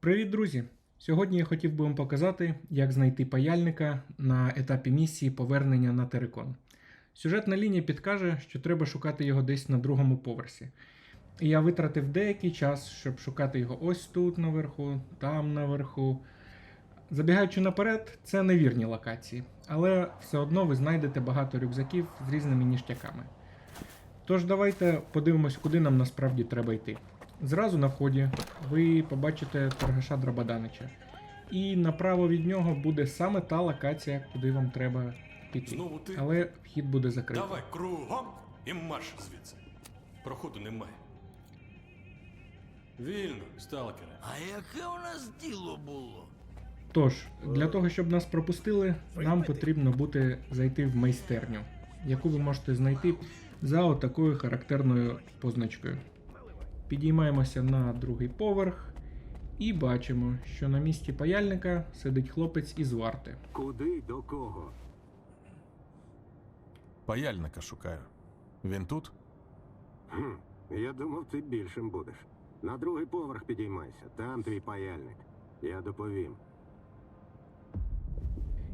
Привіт, друзі! Сьогодні я хотів би вам показати, як знайти паяльника на етапі місії повернення на Терекон. Сюжетна лінія підкаже, що треба шукати його десь на другому поверсі. І я витратив деякий час, щоб шукати його ось тут наверху, там наверху. Забігаючи наперед, це невірні локації, але все одно ви знайдете багато рюкзаків з різними ніштяками. Тож давайте подивимось, куди нам насправді треба йти. Зразу на вході ви побачите торгаша Драбаданича. І направо від нього буде саме та локація, куди вам треба піти. Знову ти? Але вхід буде закритий. Давай кругом і марш звідси. Проходу немає. Вільно, сталкере. А яке у нас діло було? Тож, для того, щоб нас пропустили, нам потрібно буде зайти в майстерню, яку ви можете знайти за отакою характерною позначкою. Підіймаємося на другий поверх і бачимо, що на місці паяльника сидить хлопець із варти. Куди до кого? Паяльника шукаю. Він тут? Хм, я думав, ти більшим будеш. На другий поверх підіймайся, там твій паяльник. Я доповім.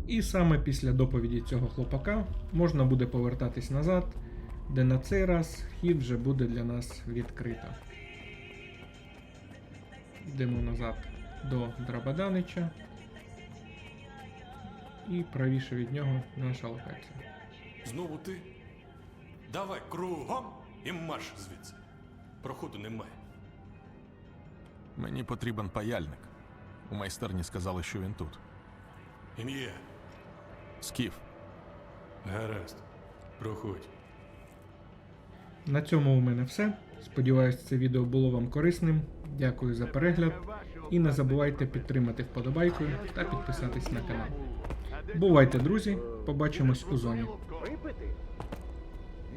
І саме після доповіді цього хлопака можна буде повертатись назад, де на цей раз вхід вже буде для нас відкрито. Йдемо назад до Драбаданича. І правіше від нього наша локація. Знову ти? Давай кругом і марш звідси. Проходу немає. Мені потрібен паяльник. У майстерні сказали, що він тут. Ім'я. Скіф. Гаразд. Проходь. На цьому у мене все. Сподіваюсь, це відео було вам корисним. Дякую за перегляд. І не забувайте підтримати вподобайкою та підписатись на канал. Бувайте, друзі! Побачимось у зоні.